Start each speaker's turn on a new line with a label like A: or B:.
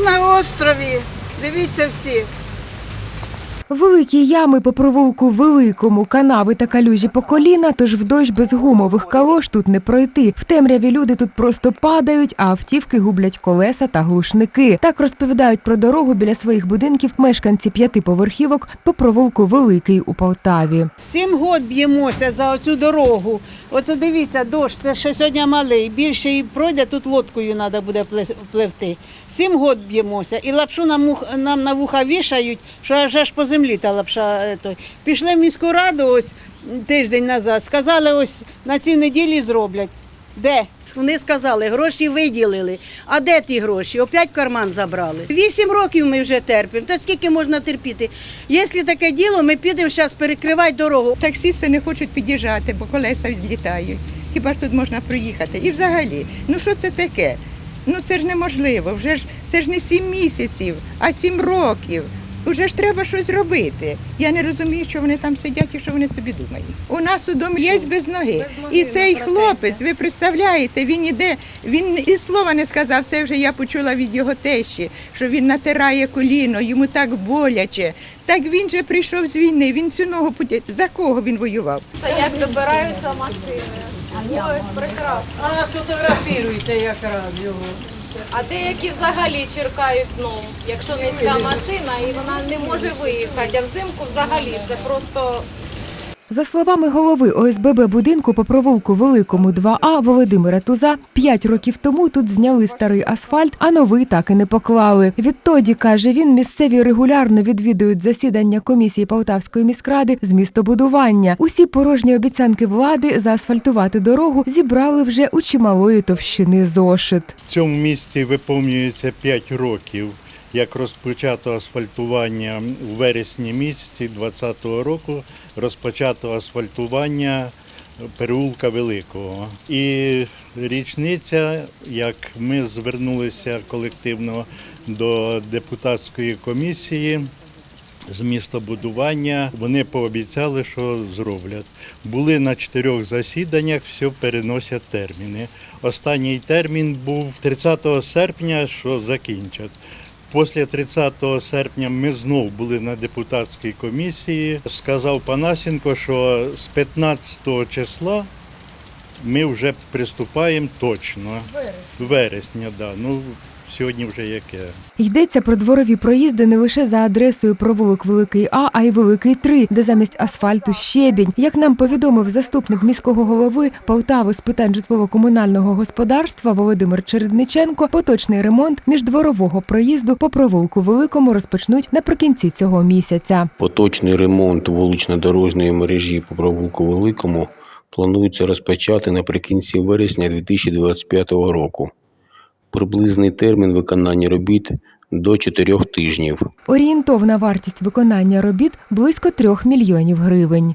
A: на острові. Дивіться всі.
B: Великі ями по провулку великому, канави та калюжі по коліна, тож в дощ без гумових калош тут не пройти. В темряві люди тут просто падають, а автівки гублять колеса та глушники. Так розповідають про дорогу біля своїх будинків мешканці п'ятиповерхівок по провулку Великий у Полтаві.
A: Сім год б'ємося за оцю дорогу. Оце дивіться, дощ, це ще сьогодні малий. Більше і пройде, тут лодкою треба буде пливти. Сім год б'ємося. І лапшу нам, нам на вуха вішають, що аж аж по землі та лапша. е, той. Пішли в міську раду ось тиждень назад. Сказали, ось на цій неділі зроблять. Де? Вони сказали, гроші виділили. А де ті гроші? Опять карман забрали. Вісім років ми вже терпимо. Та скільки можна терпіти? Якщо таке діло, ми підемо зараз перекривати дорогу.
C: Таксісти не хочуть під'їжджати, бо колеса відлітають. Хіба ж тут можна проїхати? І взагалі, ну що це таке? Ну це ж неможливо. Вже ж це ж не сім місяців, а сім років. Уже ж треба щось робити. Я не розумію, що вони там сидять і що вони собі думають. У нас у домі є без ноги. і цей хлопець, ви представляєте, він іде, він і слова не сказав. Це вже я почула від його тещі, що він натирає коліно, йому так боляче. Так він же прийшов з війни. Він цю ногу поті- за кого він воював?
D: Це як добираються машини. Ой, прекрасно.
A: А сфотографіруйте якраз його.
D: А деякі взагалі черкають дном, якщо низька машина і вона не може виїхати, а взимку взагалі це просто
B: За словами голови ОСББ будинку по провулку Великому 2А Володимира Туза, п'ять років тому тут зняли старий асфальт, а новий так і не поклали. Відтоді, каже він, місцеві регулярно відвідують засідання комісії Полтавської міськради з містобудування. Усі порожні обіцянки влади заасфальтувати дорогу зібрали вже у чималої товщини зошит.
E: В цьому місці виповнюється 5 років, як розпочато асфальтування у вересні місяці 2020 року, розпочато асфальтування переулка Великого. І річниця, як ми звернулися колективно до депутатської комісії з містобудування. Вони пообіцяли, що зроблять. Були на чотирьох засіданнях, все переносять терміни. Останній термін був 30 серпня, що закінчать. Після 30 серпня ми знов були на депутатській комісії. Сказав Панасенко, що з 15 числа ми вже приступаємо точно. Вересня, да. Ну, сьогодні вже яке.
B: Йдеться про дворові проїзди не лише за адресою провулок Великий А, а й Великий 3, де замість асфальту щебінь. Як нам повідомив заступник міського голови Полтави з питань житлово-комунального господарства Володимир Чередниченко, поточний ремонт міждворового проїзду по провулку Великому розпочнуть наприкінці цього місяця.
F: Поточний ремонт вулично-дорожньої мережі по провулку Великому планується розпочати наприкінці вересня 2025 року. Приблизний термін виконання робіт до 4 тижнів.
B: Орієнтовна вартість виконання робіт близько трьох мільйонів гривень.